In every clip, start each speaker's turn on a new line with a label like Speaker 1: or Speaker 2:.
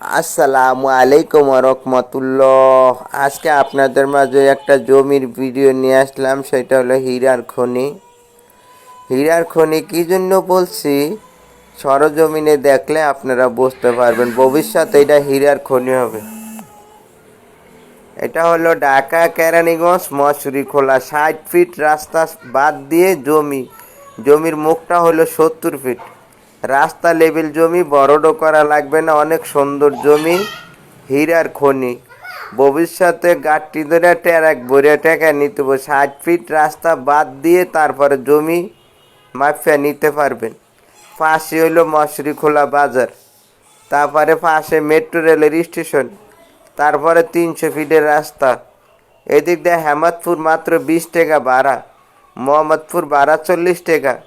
Speaker 1: আসসালামু আলাইকুম রহমতুল্লাহ। আজকে আপনাদের মাঝে একটা জমির ভিডিও নিয়ে আসলাম, সেটা হলো হীরার খনি। হীরার খনি কী জন্য বলছি? সরজমিনে দেখলে আপনারা বুঝতে পারবেন, ভবিষ্যতে এটা হীরার খনি হবে। এটা হলো ঢাকা, কেরানীগঞ্জ মশুরি খোলা, ষাট ফিট রাস্তা বাদ দিয়ে জমি। জমির মুখটা হলো সত্তর ফিট। রাস্তা লেভেল জমি, বড়ডো করা লাগবে না, অনেক সুন্দর জমি, হীরার খনি। ভবিষ্যতে গাঠটি ধরে টেরাক ভরে টাকা নিতে হবে। ষাট ফিট রাস্তা বাদ দিয়ে তারপরে জমি মাফিয়া নিতে পারবেন। পাশে হইল মশুরি খোলা বাজার। তারপরে পাশে মেট্রো রেলের স্টেশন। তারপরে তিনশো ফিটের রাস্তা। এদিক দিয়ে হেমাদপুর মাত্র বিশ টাকা ভাড়া। মোহাম্মদপুর ভাড়া চল্লিশ টাকা।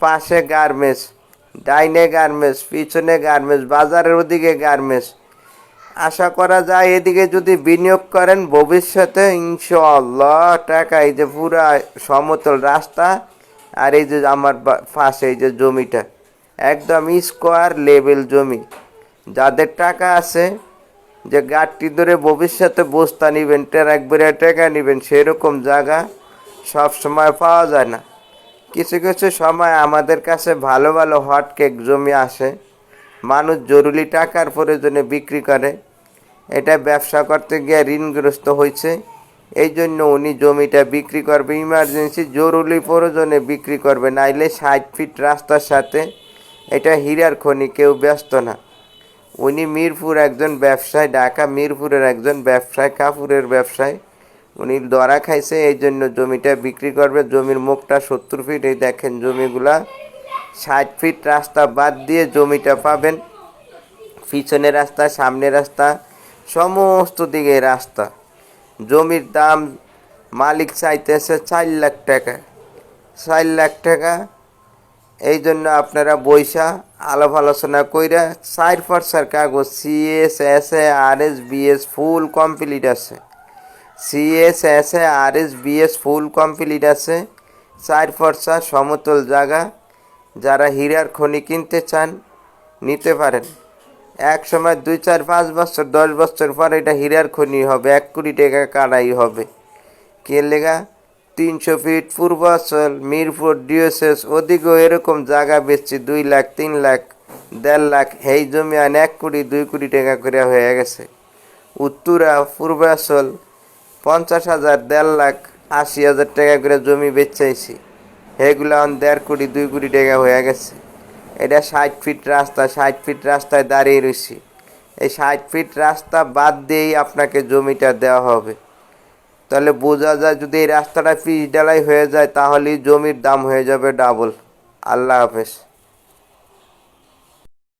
Speaker 1: পাশে গার্মেন্টস। ডাইনে গার্মেন্টস, পিছনে গার্মেন্টস, বাজারের ওদিকে গার্মেন্টস। আশা করা যায় এদিকে যদি বিনিয়োগ করেন, ভবিষ্যতে ইনশাল্লাহ টাকা এই যে পুরা সমতল রাস্তা আর এই যে আমার পাশে এই যে জমিটা, একদম স্কোয়ার লেভেল জমি। যাদের টাকা আছে, যে গাঠটি ধরে ভবিষ্যতে বস্তা নিবেন, ট্রাক বেড়ে টাকা নিবেন, সেরকম জায়গা সব সময় পাওয়া যায় না। কিছু কিছু সময় আমাদের কাছে ভালো ভালো হট কেক জমি আসে। মানুষ জরুরি টাকার প্রয়োজনে বিক্রি করে। এটা ব্যবসা করতে গিয়ে ঋণগ্রস্ত হয়েছে। এই জন্য উনি জমিটা বিক্রি করবে। ইমার্জেন্সি জরুরি প্রয়োজনে বিক্রি করবে। নাইলে ষাট ফিট রাস্তার সাথে এটা হীরার খনি, কেউ ব্যস্ত না। উনি মিরপুর একজন ব্যবসায়ী, ঢাকা মিরপুরের একজন ব্যবসায়ী, কাপুরের ব্যবসায়ী। উনি দরা খাইছে এই জন্য জমিটা বিক্রি করবে। জমির মুখটা সত্তর ফিট এই দেখেন জমিগুলা। ষাট ফিট রাস্তা বাদ দিয়ে জমিটা পাবেন। পিছনে রাস্তা, সামনে রাস্তা, সমস্ত দিকে রাস্তা। জমির দাম মালিক চাইতেছে চার লাখ টাকা। চার লাখ টাকা এই জন্য আপনারা বৈশা আলাপ আলোচনা কইরা চার পার্সার কাগজ, CS, S, A, R, S BS full complete আছে। CS S A R S BS, full complete আছে। চার পার্সা সমতল জায়গা। যারা হীরার খনি কিনতে চান, নিতে পারেন। এক সময় দুই, চার, পাঁচ বছর, দশ বছর পর এটা হীরার খনি হবে। এক কোটি টাকা কাড়াই হবে। কে লেগা? তিনশো ফিট পূর্বাচল মিরপুর, ডিওসেস, ওদিকেও এরকম জায়গা বেচছি, দুই লাখ, তিন লাখ, দেড় লাখ। এই জমি আন এক কোটি, দুই কোটি টাকা করে হয়ে গেছে। উত্তরা পূর্বাচল পঞ্চাশ হাজার, দেড় লাখ, আশি হাজার টাকা করে জমি বেচাইছি। এগুলো এখন দেড় কোটি, দুই কোটি টাকা হয়ে গেছে। এটা ষাট ফিট রাস্তা, ষাট ফিট রাস্তায় দাঁড়িয়ে রয়েছি। এই ষাট ফিট রাস্তা বাদ দিয়েই আপনাকে জমিটা দেওয়া হবে। তাহলে বোঝা যায় যদি এই রাস্তাটা পিচ ডালাই হয়ে যায়, তাহলেই জমির দাম হয়ে যাবে ডাবল আল্লাহ হাফেজ।